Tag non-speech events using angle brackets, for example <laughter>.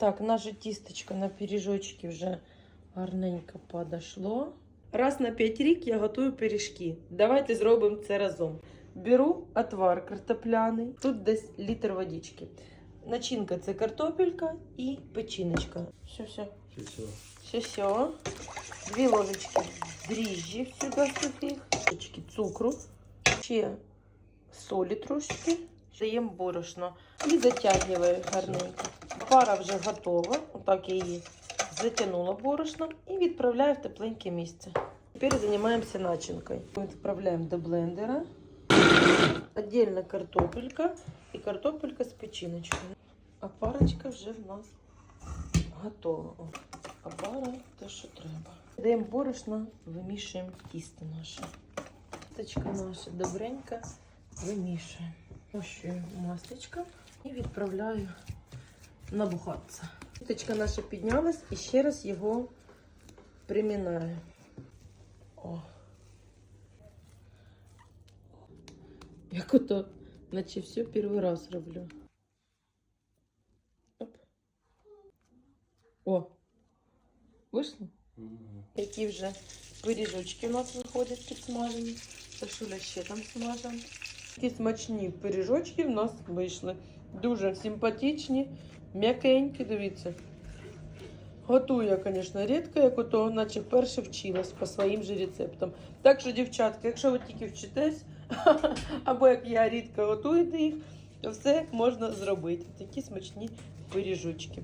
Так, наше тістечко на пиріжочки вже гарненько подошло. Раз на 5 рік я готую пиріжки. Давайте зробимо це разом. Беру отвар картопляний, тут десь літр водички. Начинка це картопелька і печіночка. Все, все. Все, все. Дві ложечки дріжджів сюди сухих, ложечки цукру, ще солі трошки. Даємо борошно і затягуємо гарненько. Пара вже готова. Отак я її затягнула борошном і відправляю в тепленьке місце. Тепер займаємося начинкою. Відправляємо до блендера. Отдельно картопелька і картопелька з печіночкою. А парочка вже в нас готова. А пара те, що треба. Даємо борошно, вимішуємо тісто наше. Тістечко наше добренько вимішуємо. Ощую масличко і відправляю набухатися. Тістечко наше піднялось і ще раз його примінаю. О. Як ото, наче все перший раз роблю. Оп. О, вийшло? Які вже пиріжочки у нас виходять підсмажені. Сашуля ще там смажем. Такі смачні пиріжочки в нас вийшли. Дуже симпатичні, м'якенькі, дивіться. Готую я, звісно, рідко, як ото, наче вперше вчилась по своїм же рецептам. Так що, дівчатки, якщо ви тільки вчитесь, <laughs> або як я рідко готую їх, то все можна зробити. Такі смачні пиріжочки.